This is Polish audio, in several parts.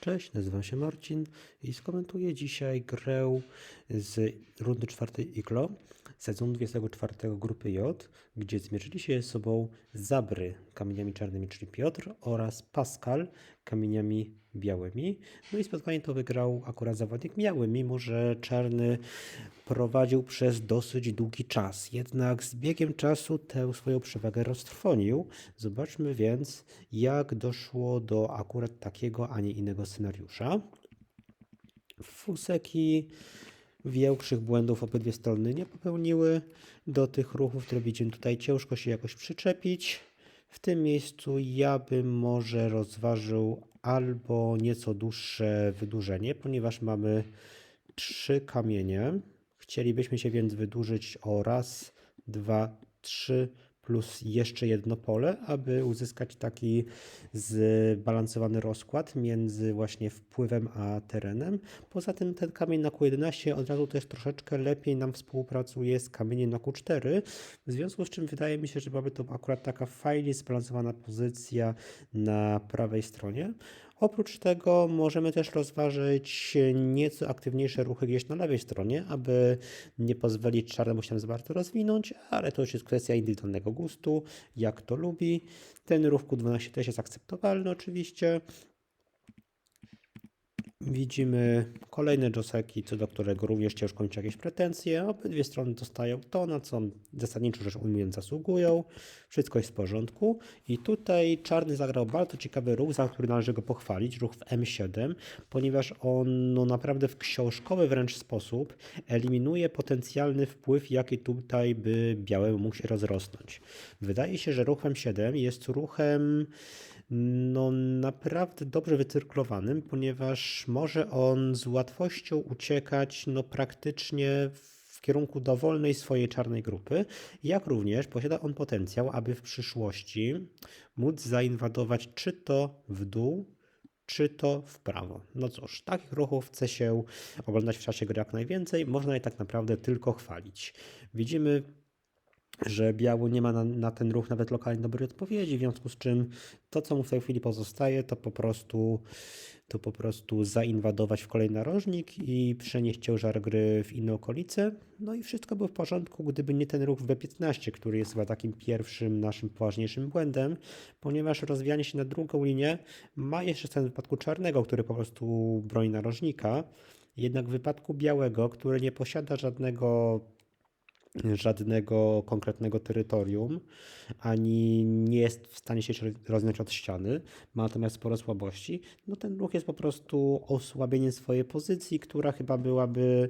Cześć, nazywam się Marcin i skomentuję dzisiaj grę z rundy czwartej IGLO, sezon 24 grupy J, gdzie zmierzyli się ze sobą Zabry kamieniami czarnymi, czyli Piotr, oraz Pascal kamieniami białymi. No i spotkanie to wygrał akurat zawodnik biały, mimo że czarny prowadził przez dosyć długi czas. Jednak z biegiem czasu tę swoją przewagę roztrwonił. Zobaczmy więc, jak doszło do akurat takiego, a nie innego scenariusza. Fuseki większych błędów obydwie strony nie popełniły. Do tych ruchów, które widzimy tutaj, ciężko się jakoś przyczepić. W tym miejscu ja bym może rozważył albo nieco dłuższe wydłużenie, ponieważ mamy trzy kamienie. Chcielibyśmy się więc wydłużyć o raz, dwa, trzy plus jeszcze jedno pole, aby uzyskać taki zbalansowany rozkład między właśnie wpływem a terenem. Poza tym ten kamień na Q11 od razu też troszeczkę lepiej nam współpracuje z kamieniem na Q4, w związku z czym wydaje mi się, że byłaby to akurat taka fajnie zbalansowana pozycja na prawej stronie. Oprócz tego możemy też rozważyć nieco aktywniejsze ruchy gdzieś na lewej stronie, aby nie pozwolić czarnemu się za bardzo rozwinąć, ale to już jest kwestia indywidualnego gustu, jak to lubi. Ten ruch Q12 też jest akceptowalny oczywiście. Widzimy kolejne joseki, co do którego również ciężko mieć jakieś pretensje. Obydwie strony dostają to, na co zasadniczo rzecz ujmując zasługują. Wszystko jest w porządku. I tutaj czarny zagrał bardzo ciekawy ruch, za który należy go pochwalić, ruch w M7, ponieważ on no, naprawdę w książkowy wręcz sposób eliminuje potencjalny wpływ, jaki tutaj by białemu mógł się rozrosnąć. Wydaje się, że ruch M7 jest ruchem no naprawdę dobrze wycyrklowanym, ponieważ może on z łatwością uciekać no praktycznie w kierunku dowolnej swojej czarnej grupy, jak również posiada on potencjał, aby w przyszłości móc zainwadować czy to w dół, czy to w prawo. No cóż, takich ruchów chce się oglądać w czasie gry jak najwięcej, można je tak naprawdę tylko chwalić. Widzimy że biały nie ma na, na, ten ruch nawet lokalnie dobrej odpowiedzi, w związku z czym to, co mu w tej chwili pozostaje, to po prostu, to po prostu zainwadować w kolejny narożnik i przenieść ciężar gry w inne okolice. No i wszystko było w porządku, gdyby nie ten ruch w B15, który jest chyba takim pierwszym naszym poważniejszym błędem, ponieważ rozwijanie się na drugą linię ma jeszcze ten wypadku czarnego, który po prostu broni narożnika. Jednak w wypadku białego, który nie posiada żadnego żadnego konkretnego terytorium, ani nie jest w stanie się rozwinąć od ściany, ma natomiast sporo słabości, no ten ruch jest po prostu osłabieniem swojej pozycji, która chyba byłaby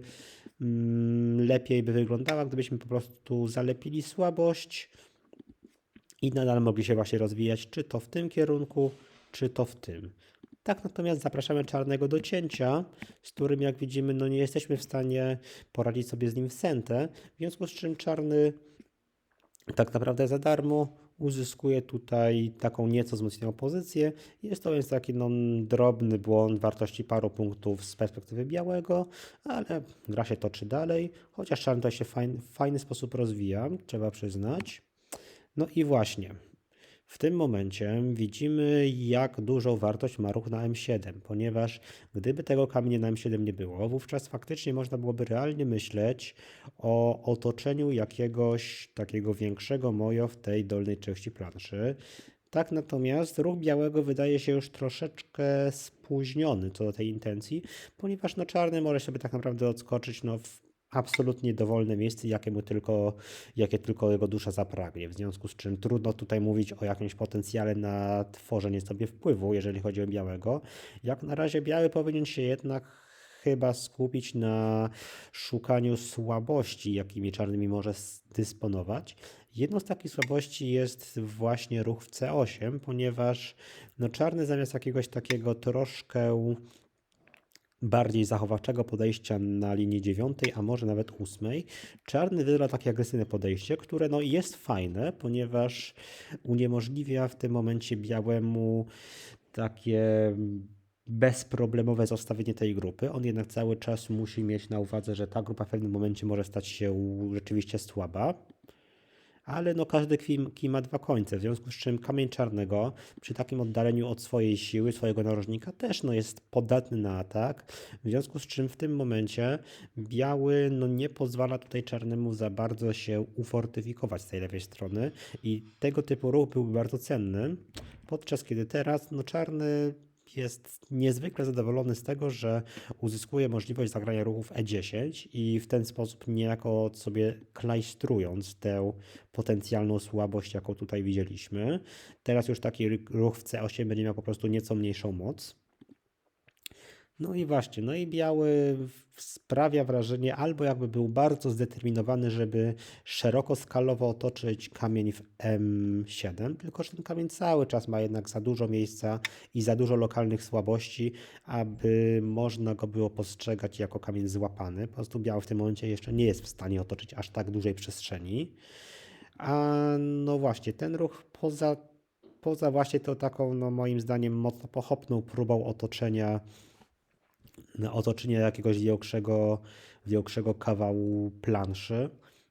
mm, lepiej by wyglądała, gdybyśmy po prostu zalepili słabość i nadal mogli się właśnie rozwijać, czy to w tym kierunku, czy to w tym. Tak, natomiast zapraszamy czarnego do cięcia, z którym jak widzimy, no nie jesteśmy w stanie poradzić sobie z nim w sentę, w związku z czym czarny tak naprawdę za darmo uzyskuje tutaj taką nieco wzmocnioną pozycję. Jest to więc taki no, drobny błąd wartości paru punktów z perspektywy białego, ale gra się toczy dalej, chociaż czarny to się w fajny, fajny sposób rozwija, trzeba przyznać. No i właśnie, w tym momencie widzimy, jak dużą wartość ma ruch na M7, ponieważ gdyby tego kamienia na M7 nie było, wówczas faktycznie można byłoby realnie myśleć o otoczeniu jakiegoś takiego większego mojo w tej dolnej części planszy. Tak natomiast ruch białego wydaje się już troszeczkę spóźniony co do tej intencji, ponieważ no czarny może sobie tak naprawdę odskoczyć no, w absolutnie dowolne miejsce, jakie, mu tylko, jakie tylko jego dusza zapragnie. W związku z czym trudno tutaj mówić o jakimś potencjale na tworzenie sobie wpływu, jeżeli chodzi o białego. Jak na razie biały powinien się jednak chyba skupić na szukaniu słabości, jakimi czarnymi może dysponować. Jedną z takich słabości jest właśnie ruch w C8, ponieważ no, czarny zamiast jakiegoś takiego troszkę bardziej zachowawczego podejścia na linii dziewiątej, a może nawet ósmej. Czarny wybiera takie agresywne podejście, które no jest fajne, ponieważ uniemożliwia w tym momencie białemu takie bezproblemowe zostawienie tej grupy. On jednak cały czas musi mieć na uwadze, że ta grupa w pewnym momencie może stać się rzeczywiście słaba ale no każdy kij, ma dwa końce, w związku z czym kamień czarnego przy takim oddaleniu od swojej siły, swojego narożnika też no jest podatny na atak, w związku z czym w tym momencie biały no nie pozwala tutaj czarnemu za bardzo się ufortyfikować z tej lewej strony. I tego typu ruch byłby bardzo cenny, podczas kiedy teraz no czarny jest niezwykle zadowolony z tego, że uzyskuje możliwość zagrania ruchów E10 i w ten sposób niejako sobie klajstrując tę potencjalną słabość, jaką tutaj widzieliśmy. Teraz już taki ruch w C8 będzie miał po prostu nieco mniejszą moc. No i właśnie, no i biały sprawia wrażenie, albo jakby był bardzo zdeterminowany, żeby szeroko skalowo otoczyć kamień w M7, tylko że ten kamień cały czas ma jednak za dużo miejsca i za dużo lokalnych słabości, aby można go było postrzegać jako kamień złapany. Po prostu biały w tym momencie jeszcze nie jest w stanie otoczyć aż tak dużej przestrzeni. A no właśnie, ten ruch poza, poza właśnie tą taką, no moim zdaniem, mocno pochopną próbą otoczenia na otoczenie jakiegoś większego, większego kawału planszy,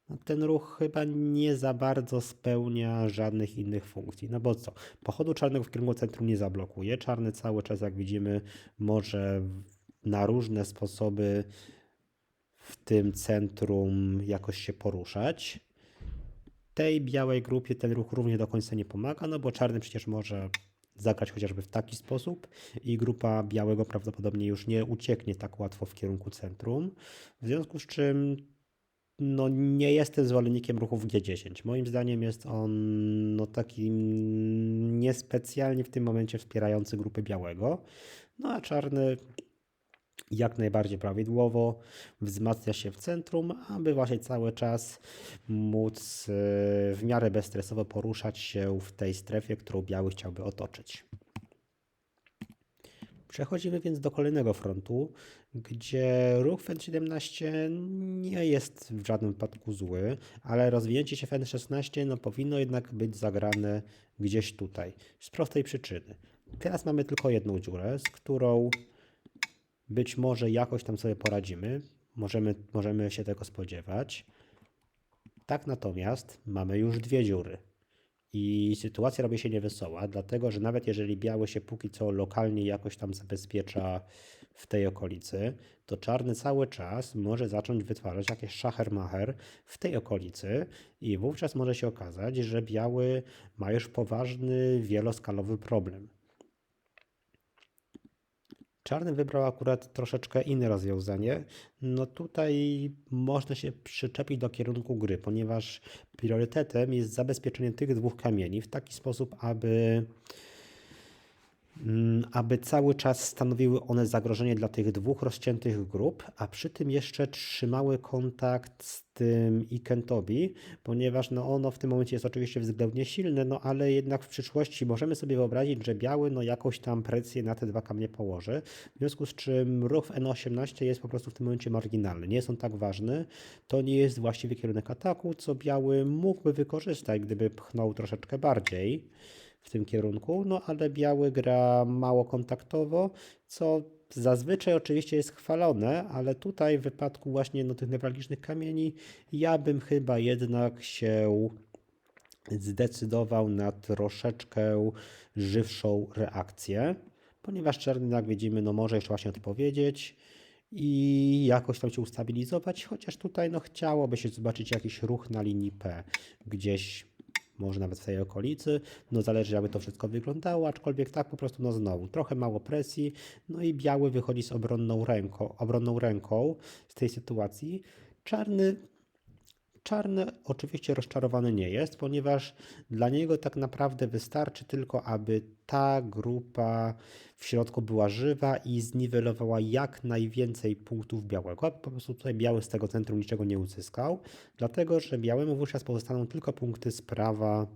no ten ruch chyba nie za bardzo spełnia żadnych innych funkcji. No bo co? Pochodu czarnego w kierunku centrum nie zablokuje. Czarny cały czas, jak widzimy, może na różne sposoby w tym centrum jakoś się poruszać. Tej białej grupie ten ruch również do końca nie pomaga, no bo czarny przecież może zagrać chociażby w taki sposób i grupa białego prawdopodobnie już nie ucieknie tak łatwo w kierunku centrum. W związku z czym no, nie jestem zwolennikiem ruchów G10. Moim zdaniem jest on no, taki niespecjalnie w tym momencie wspierający grupy białego. No a czarny jak najbardziej prawidłowo, wzmacnia się w centrum, aby właśnie cały czas móc e, w miarę bezstresowo poruszać się w tej strefie, którą biały chciałby otoczyć. Przechodzimy więc do kolejnego frontu, gdzie ruch w N17 nie jest w żadnym wypadku zły, ale rozwinięcie się w N16 no, powinno jednak być zagrane gdzieś tutaj. Z prostej przyczyny. Teraz mamy tylko jedną dziurę, z którą być może jakoś tam sobie poradzimy, możemy, możemy się tego spodziewać. Tak natomiast mamy już dwie dziury. I sytuacja robi się niewesoła, dlatego że nawet jeżeli biały się póki co lokalnie jakoś tam zabezpiecza w tej okolicy, to czarny cały czas może zacząć wytwarzać jakieś szachermacher w tej okolicy i wówczas może się okazać, że biały ma już poważny, wieloskalowy problem. Czarny wybrał akurat troszeczkę inne rozwiązanie. No tutaj można się przyczepić do kierunku gry, ponieważ priorytetem jest zabezpieczenie tych dwóch kamieni w taki sposób, aby aby cały czas stanowiły one zagrożenie dla tych dwóch rozciętych grup, a przy tym jeszcze trzymały kontakt z tym Ikentobi, ponieważ no ono w tym momencie jest oczywiście względnie silne, no ale jednak w przyszłości możemy sobie wyobrazić, że biały no jakąś tam presję na te dwa kamienie położy, w związku z czym ruch w N18 jest po prostu w tym momencie marginalny, nie jest on tak ważny, to nie jest właściwy kierunek ataku, co biały mógłby wykorzystać, gdyby pchnął troszeczkę bardziej w tym kierunku, no ale biały gra mało kontaktowo, co zazwyczaj oczywiście jest chwalone, ale tutaj w wypadku właśnie no, tych newralgicznych kamieni ja bym chyba jednak się zdecydował na troszeczkę żywszą reakcję, ponieważ czarny, jak widzimy, no może jeszcze właśnie odpowiedzieć i jakoś tam się ustabilizować, chociaż tutaj no chciałoby się zobaczyć jakiś ruch na linii P, gdzieś może nawet w tej okolicy. No zależy, jakby to wszystko wyglądało, aczkolwiek tak po prostu, no znowu, trochę mało presji, no i biały wychodzi z obronną ręką, obronną ręką z tej sytuacji. Czarny Czarny oczywiście rozczarowany nie jest, ponieważ dla niego tak naprawdę wystarczy tylko, aby ta grupa w środku była żywa i zniwelowała jak najwięcej punktów białego. Po prostu tutaj biały z tego centrum niczego nie uzyskał, dlatego że białemu wówczas pozostaną tylko punkty z prawa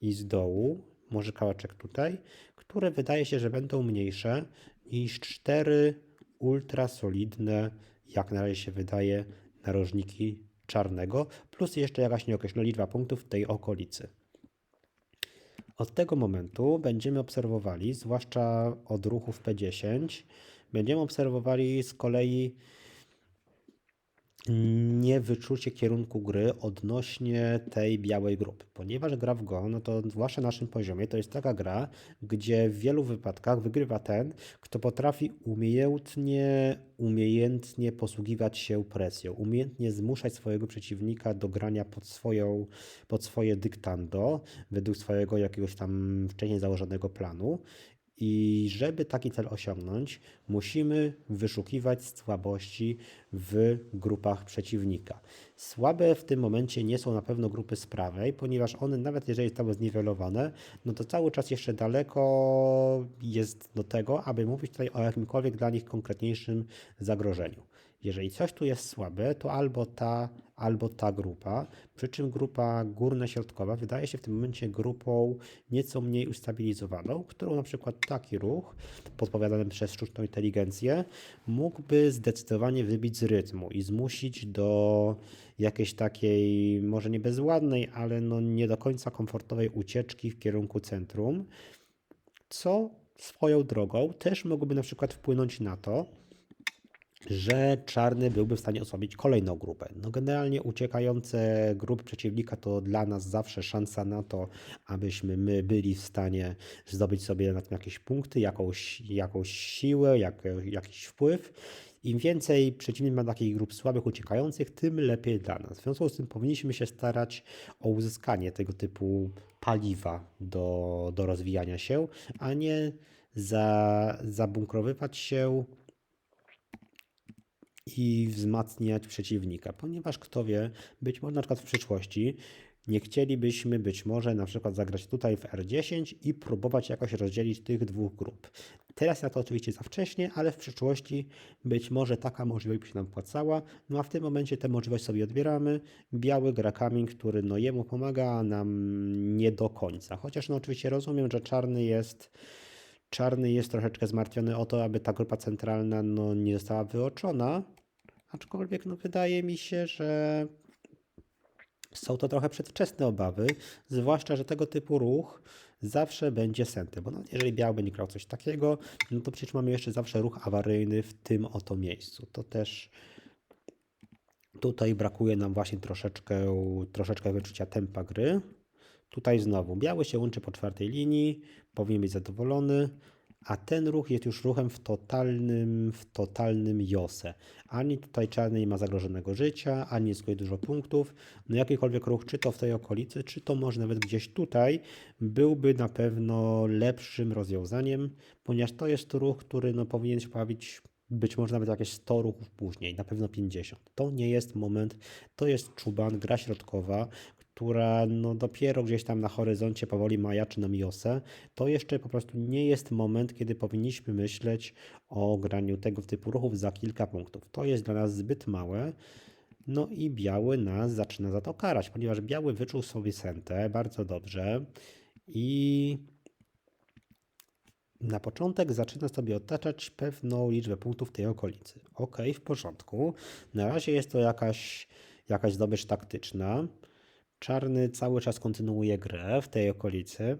i z dołu, może kałeczek tutaj, które wydaje się, że będą mniejsze niż cztery ultra solidne, jak na razie się wydaje, narożniki czarnego, plus jeszcze jakaś nieokreślona liczba punktów w tej okolicy. Od tego momentu będziemy obserwowali, zwłaszcza od ruchów P10, będziemy obserwowali z kolei nie wyczucie kierunku gry odnośnie tej białej grupy. Ponieważ gra w Go, no to zwłaszcza na naszym poziomie, to jest taka gra, gdzie w wielu wypadkach wygrywa ten, kto potrafi umiejętnie, umiejętnie posługiwać się presją, umiejętnie zmuszać swojego przeciwnika do grania pod, swoją, pod swoje dyktando, według swojego jakiegoś tam wcześniej założonego planu. I żeby taki cel osiągnąć, musimy wyszukiwać słabości w grupach przeciwnika. Słabe w tym momencie nie są na pewno grupy z prawej, ponieważ one, nawet jeżeli zostały zniwelowane, no to cały czas jeszcze daleko jest do tego, aby mówić tutaj o jakimkolwiek dla nich konkretniejszym zagrożeniu. Jeżeli coś tu jest słabe, to albo ta, albo ta grupa, przy czym grupa górna-środkowa wydaje się w tym momencie grupą nieco mniej ustabilizowaną, którą na przykład taki ruch, podpowiadany przez sztuczną inteligencję, mógłby zdecydowanie wybić z rytmu i zmusić do jakiejś takiej, może nie bezładnej, ale no nie do końca komfortowej ucieczki w kierunku centrum, co swoją drogą też mogłoby na przykład wpłynąć na to, że czarny byłby w stanie osłabić kolejną grupę. No generalnie uciekające grupy przeciwnika to dla nas zawsze szansa na to, abyśmy my byli w stanie zdobyć sobie na tym jakieś punkty, jakąś, jakąś siłę, jak, jakiś wpływ. Im więcej przeciwnik ma takich grup słabych, uciekających, tym lepiej dla nas. W związku z tym powinniśmy się starać o uzyskanie tego typu paliwa do, do rozwijania się, a nie za, zabunkrowywać się i wzmacniać przeciwnika, ponieważ kto wie, być może na przykład w przyszłości nie chcielibyśmy być może na przykład zagrać tutaj w R10 i próbować jakoś rozdzielić tych dwóch grup. Teraz na to oczywiście za wcześnie, ale w przyszłości być może taka możliwość by się nam opłacała. No a w tym momencie tę możliwość sobie odbieramy. Biały gra kamień, który no jemu pomaga, a nam nie do końca. Chociaż no oczywiście rozumiem, że czarny jest czarny jest troszeczkę zmartwiony o to, aby ta grupa centralna no, nie została wyoczona, Aczkolwiek no, wydaje mi się, że są to trochę przedwczesne obawy, zwłaszcza, że tego typu ruch zawsze będzie sęty, bo no, jeżeli biały będzie grał coś takiego, no to przecież mamy jeszcze zawsze ruch awaryjny w tym oto miejscu. To też tutaj brakuje nam właśnie troszeczkę, troszeczkę wyczucia tempa gry. Tutaj znowu biały się łączy po czwartej linii, powinien być zadowolony a ten ruch jest już ruchem w totalnym, w totalnym jose. Ani tutaj czarny nie ma zagrożonego życia, ani zyskuje dużo punktów. No jakikolwiek ruch, czy to w tej okolicy, czy to może nawet gdzieś tutaj, byłby na pewno lepszym rozwiązaniem, ponieważ to jest ruch, który no, powinien się pojawić być może nawet jakieś 100 ruchów później, na pewno 50. To nie jest moment, to jest czuban, gra środkowa, która no dopiero gdzieś tam na horyzoncie powoli majaczy nam Josę, to jeszcze po prostu nie jest moment, kiedy powinniśmy myśleć o graniu tego typu ruchów za kilka punktów. To jest dla nas zbyt małe. No i biały nas zaczyna za to karać, ponieważ biały wyczuł sobie sentę bardzo dobrze i na początek zaczyna sobie otaczać pewną liczbę punktów w tej okolicy. Ok, w porządku. Na razie jest to jakaś, jakaś zdobycz taktyczna. Czarny cały czas kontynuuje grę w tej okolicy.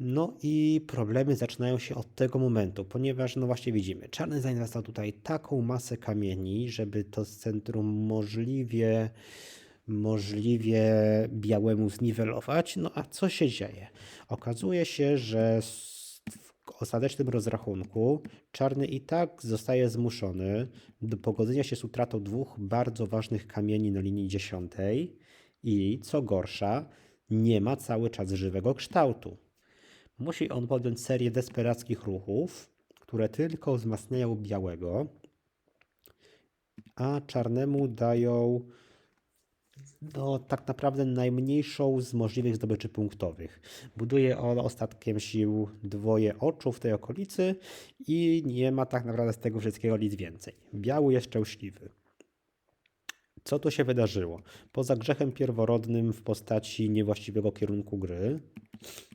No i problemy zaczynają się od tego momentu, ponieważ no właśnie widzimy, czarny zainwestował tutaj taką masę kamieni, żeby to centrum możliwie, możliwie białemu zniwelować. No a co się dzieje? Okazuje się, że ostatecznym rozrachunku czarny i tak zostaje zmuszony do pogodzenia się z utratą dwóch bardzo ważnych kamieni na linii dziesiątej i co gorsza, nie ma cały czas żywego kształtu. Musi on podjąć serię desperackich ruchów, które tylko wzmacniają białego, a czarnemu dają no, tak naprawdę najmniejszą z możliwych zdobyczy punktowych. Buduje on ostatkiem sił dwoje oczu w tej okolicy i nie ma tak naprawdę z tego wszystkiego nic więcej. Biały jest szczęśliwy. Co tu się wydarzyło? Poza grzechem pierworodnym w postaci niewłaściwego kierunku gry,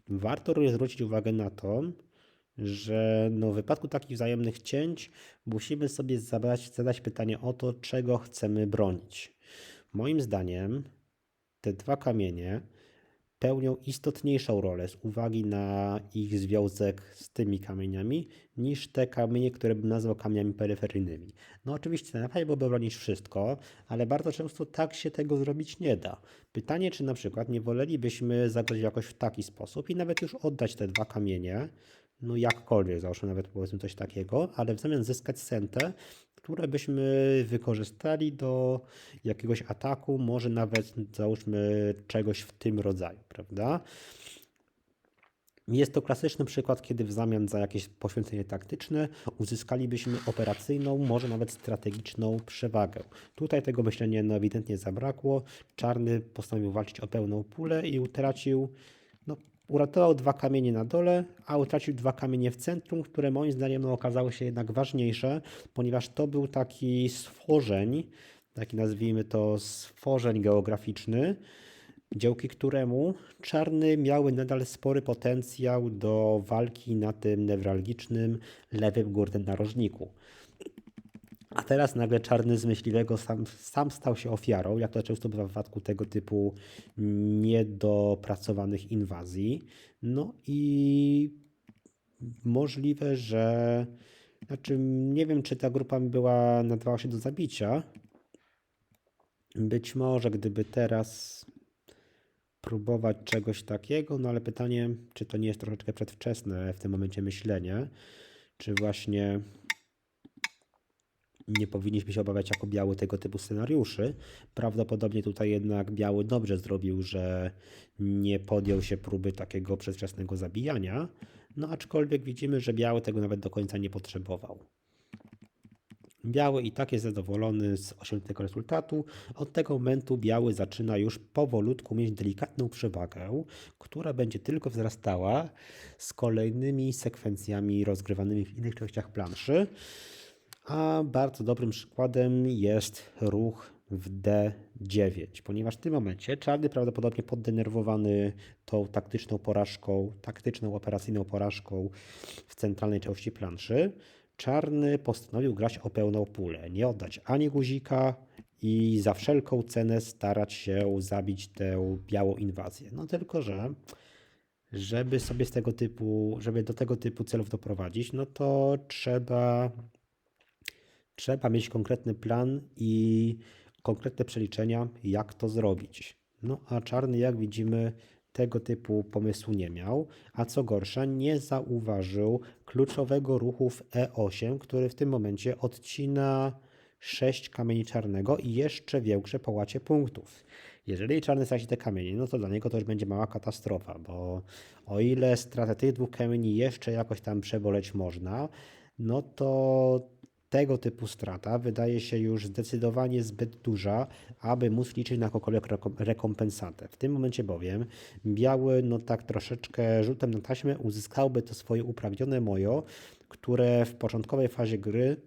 warto również zwrócić uwagę na to, że no w wypadku takich wzajemnych cięć musimy sobie zadać, zadać pytanie o to, czego chcemy bronić. Moim zdaniem te dwa kamienie pełnią istotniejszą rolę z uwagi na ich związek z tymi kamieniami, niż te kamienie, które bym nazwał kamieniami peryferyjnymi. No oczywiście najlepiej byłoby bronić wszystko, ale bardzo często tak się tego zrobić nie da. Pytanie, czy na przykład nie wolelibyśmy zagrać jakoś w taki sposób i nawet już oddać te dwa kamienie, no jakkolwiek, załóżmy nawet powiedzmy coś takiego, ale w zamian zyskać sentę, które byśmy wykorzystali do jakiegoś ataku, może nawet załóżmy czegoś w tym rodzaju, prawda? Jest to klasyczny przykład, kiedy w zamian za jakieś poświęcenie taktyczne uzyskalibyśmy operacyjną, może nawet strategiczną przewagę. Tutaj tego myślenia no ewidentnie zabrakło. Czarny postanowił walczyć o pełną pulę i utracił, uratował dwa kamienie na dole, a utracił dwa kamienie w centrum, które moim zdaniem no, okazały się jednak ważniejsze, ponieważ to był taki stworzeń, taki nazwijmy to stworzeń geograficzny, dzięki któremu czarny miały nadal spory potencjał do walki na tym newralgicznym lewym górnym narożniku. A teraz nagle czarny z myśliwego sam, sam stał się ofiarą, jak to często bywa w przypadku tego typu niedopracowanych inwazji. No i możliwe, że. Znaczy, nie wiem, czy ta grupa była, nadawała się do zabicia. Być może, gdyby teraz próbować czegoś takiego, no ale pytanie, czy to nie jest troszeczkę przedwczesne w tym momencie myślenie, czy właśnie nie powinniśmy się obawiać jako biały tego typu scenariuszy. Prawdopodobnie tutaj jednak biały dobrze zrobił, że nie podjął się próby takiego przedwczesnego zabijania, no aczkolwiek widzimy, że biały tego nawet do końca nie potrzebował. Biały i tak jest zadowolony z osiągniętego rezultatu. Od tego momentu biały zaczyna już powolutku mieć delikatną przewagę, która będzie tylko wzrastała z kolejnymi sekwencjami rozgrywanymi w innych częściach planszy. A bardzo dobrym przykładem jest ruch w D9, ponieważ w tym momencie czarny prawdopodobnie poddenerwowany tą taktyczną porażką, taktyczną operacyjną porażką w centralnej części planszy, czarny postanowił grać o pełną pulę, nie oddać ani guzika i za wszelką cenę starać się zabić tę białą inwazję. No tylko, że żeby sobie z tego typu, żeby do tego typu celów doprowadzić, no to trzeba trzeba mieć konkretny plan i konkretne przeliczenia, jak to zrobić. No a czarny, jak widzimy, tego typu pomysłu nie miał, a co gorsza, nie zauważył kluczowego ruchu w E8, który w tym momencie odcina 6 kamieni czarnego i jeszcze większe połacie punktów. Jeżeli czarny straci te kamienie, no to dla niego to już będzie mała katastrofa, bo o ile stratę tych dwóch kamieni jeszcze jakoś tam przeboleć można, no to tego typu strata wydaje się już zdecydowanie zbyt duża, aby móc liczyć na jakąkolwiek rekompensatę. W tym momencie bowiem biały, no tak troszeczkę rzutem na taśmę uzyskałby to swoje upragnione mojo, które w początkowej fazie gry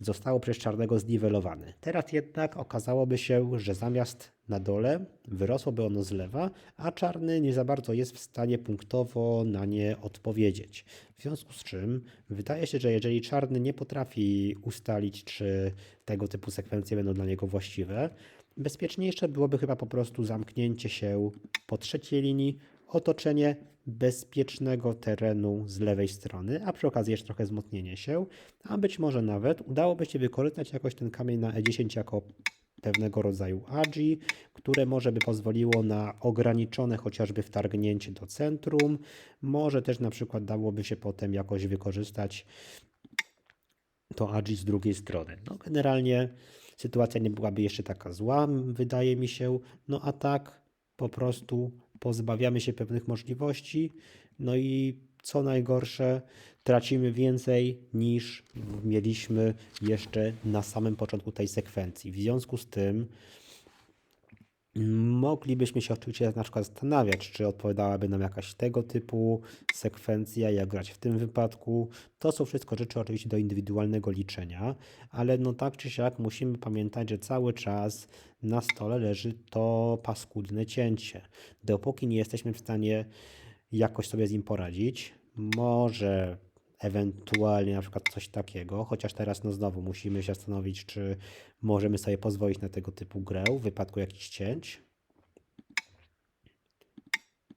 zostało przez czarnego zniwelowane. Teraz jednak okazałoby się, że zamiast na dole wyrosłoby ono z lewa, a czarny nie za bardzo jest w stanie punktowo na nie odpowiedzieć. W związku z czym wydaje się, że jeżeli czarny nie potrafi ustalić, czy tego typu sekwencje będą dla niego właściwe, bezpieczniejsze byłoby chyba po prostu zamknięcie się po trzeciej linii, otoczenie bezpiecznego terenu z lewej strony, a przy okazji jeszcze trochę wzmocnienie się, a być może nawet udałoby się wykorzystać jakoś ten kamień na E10 jako pewnego rodzaju agi, które może by pozwoliło na ograniczone chociażby wtargnięcie do centrum. Może też na przykład dałoby się potem jakoś wykorzystać to agi z drugiej strony. No generalnie sytuacja nie byłaby jeszcze taka zła, wydaje mi się. No a tak po prostu pozbawiamy się pewnych możliwości, no i co najgorsze, tracimy więcej niż mieliśmy jeszcze na samym początku tej sekwencji. W związku z tym moglibyśmy się oczywiście na przykład zastanawiać, czy odpowiadałaby nam jakaś tego typu sekwencja, jak grać w tym wypadku. To są wszystko rzeczy oczywiście do indywidualnego liczenia, ale no tak czy siak musimy pamiętać, że cały czas na stole leży to paskudne cięcie. Dopóki nie jesteśmy w stanie jakoś sobie z nim poradzić, może ewentualnie na przykład coś takiego, chociaż teraz no znowu musimy się zastanowić, czy możemy sobie pozwolić na tego typu grę w wypadku jakichś cięć.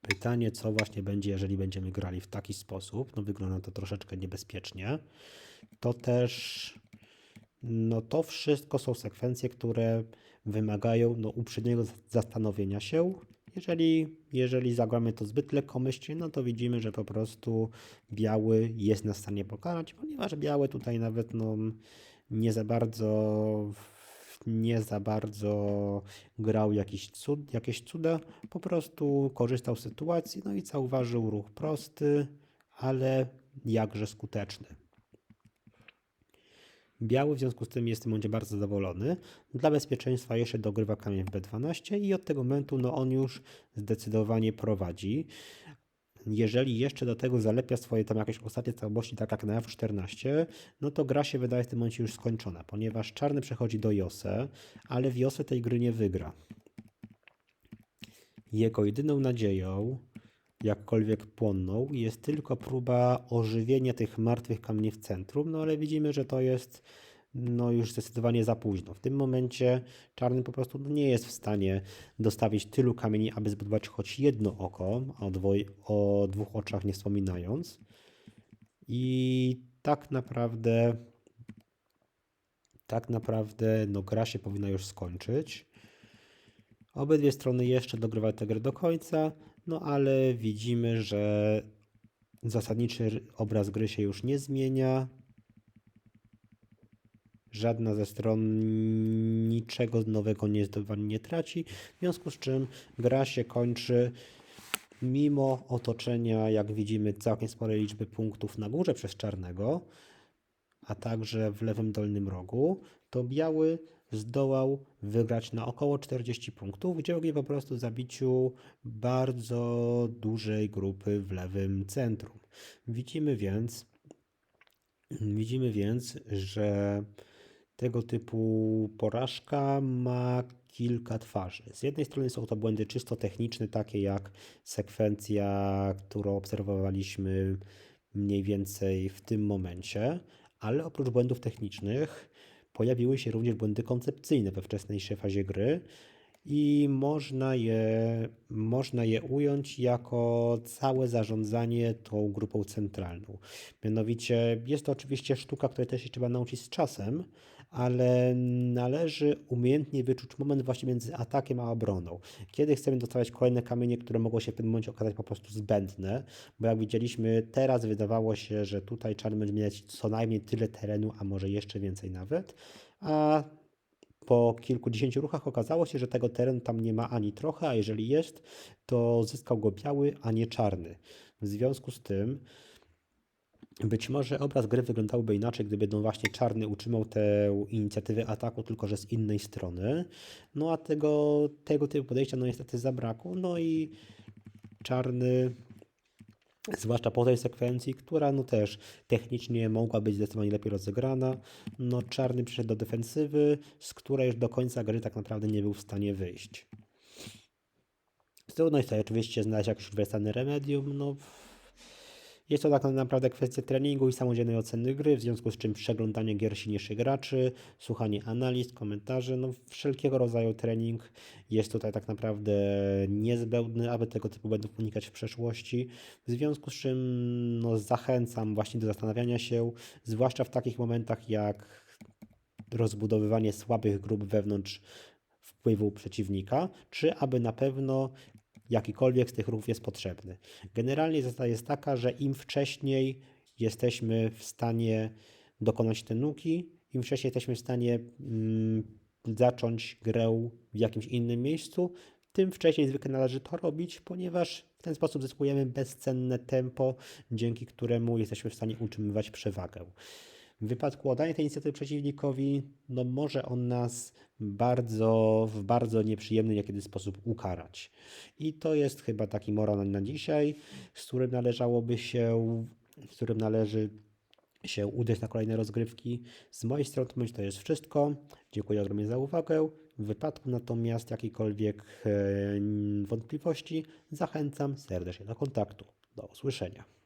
Pytanie, co właśnie będzie, jeżeli będziemy grali w taki sposób. No wygląda to troszeczkę niebezpiecznie. To też, no to wszystko są sekwencje, które wymagają no, uprzedniego zastanowienia się. Jeżeli, jeżeli zagramy to zbyt lekkomyślnie, no to widzimy, że po prostu biały jest na stanie pokonać, ponieważ biały tutaj nawet no, nie za bardzo nie za bardzo grał jakiś cud, jakieś cuda, po prostu korzystał z sytuacji, no i zauważył ruch prosty, ale jakże skuteczny. Biały w związku z tym jest w tym momencie bardzo zadowolony. Dla bezpieczeństwa jeszcze dogrywa kamień w B12 i od tego momentu no, on już zdecydowanie prowadzi. Jeżeli jeszcze do tego zalepia swoje tam jakieś ostatnie całości, tak jak na F14, no to gra się wydaje w tym momencie już skończona, ponieważ czarny przechodzi do Jose, ale w Jose tej gry nie wygra. Jego jedyną nadzieją, jakkolwiek płonną, jest tylko próba ożywienia tych martwych kamieni w centrum, no ale widzimy, że to jest no już zdecydowanie za późno. W tym momencie czarny po prostu nie jest w stanie dostawić tylu kamieni, aby zbudować choć jedno oko, o, dwoj, o dwóch oczach nie wspominając. I tak naprawdę tak naprawdę no, gra się powinna już skończyć. Obydwie strony jeszcze dogrywają tę grę do końca, no ale widzimy, że zasadniczy obraz gry się już nie zmienia. Żadna ze stron niczego nowego nie nie traci, w związku z czym gra się kończy mimo otoczenia, jak widzimy, całkiem sporej liczby punktów na górze przez czarnego, a także w lewym dolnym rogu, to biały zdołał wygrać na około 40 punktów, dzięki po prostu zabiciu bardzo dużej grupy w lewym centrum. Widzimy więc, widzimy więc, że tego typu porażka ma kilka twarzy. Z jednej strony są to błędy czysto techniczne, takie jak sekwencja, którą obserwowaliśmy mniej więcej w tym momencie, ale oprócz błędów technicznych pojawiły się również błędy koncepcyjne we wczesniejszej fazie gry, i można je, można je ująć jako całe zarządzanie tą grupą centralną. Mianowicie jest to oczywiście sztuka, której też się trzeba nauczyć z czasem, ale należy umiejętnie wyczuć moment właśnie między atakiem a obroną. Kiedy chcemy dostawać kolejne kamienie, które mogą się w tym momencie okazać po prostu zbędne, bo jak widzieliśmy, teraz wydawało się, że tutaj czarny będzie mieć co najmniej tyle terenu, a może jeszcze więcej nawet, a po kilkudziesięciu ruchach okazało się, że tego terenu tam nie ma ani trochę, a jeżeli jest, to zyskał go biały, a nie czarny. W związku z tym być może obraz gry wyglądałby inaczej, gdyby no właśnie czarny utrzymał tę inicjatywę ataku, tylko że z innej strony. No a tego, tego typu podejścia no niestety zabrakło. No i czarny zwłaszcza po tej sekwencji, która no też technicznie mogła być zdecydowanie lepiej rozegrana. No czarny przyszedł do defensywy, z której już do końca gry tak naprawdę nie był w stanie wyjść. Trudno jest tutaj oczywiście znaleźć jakieś uniwersalne remedium, no jest to tak naprawdę kwestia treningu i samodzielnej oceny gry, w związku z czym przeglądanie gier silniejszych graczy, słuchanie analiz, komentarzy, no wszelkiego rodzaju trening jest tutaj tak naprawdę niezbędny, aby tego typu błędów unikać w przeszłości. W związku z czym no, zachęcam właśnie do zastanawiania się, zwłaszcza w takich momentach jak rozbudowywanie słabych grup wewnątrz wpływu przeciwnika, czy aby na pewno jakikolwiek z tych ruchów jest potrzebny. Generalnie zasada jest taka, że im wcześniej jesteśmy w stanie dokonać te nuki, im wcześniej jesteśmy w stanie mm, zacząć grę w jakimś innym miejscu, tym wcześniej zwykle należy to robić, ponieważ w ten sposób zyskujemy bezcenne tempo, dzięki któremu jesteśmy w stanie utrzymywać przewagę. W wypadku oddania tej inicjatywy przeciwnikowi, no może on nas bardzo, w bardzo nieprzyjemny niekiedy sposób ukarać. I to jest chyba taki moral na dzisiaj, z którym należałoby się, z którym należy się udać na kolejne rozgrywki. Z mojej strony to jest wszystko. Dziękuję ogromnie za uwagę. W wypadku natomiast jakiejkolwiek e, wątpliwości zachęcam serdecznie do kontaktu. Do usłyszenia.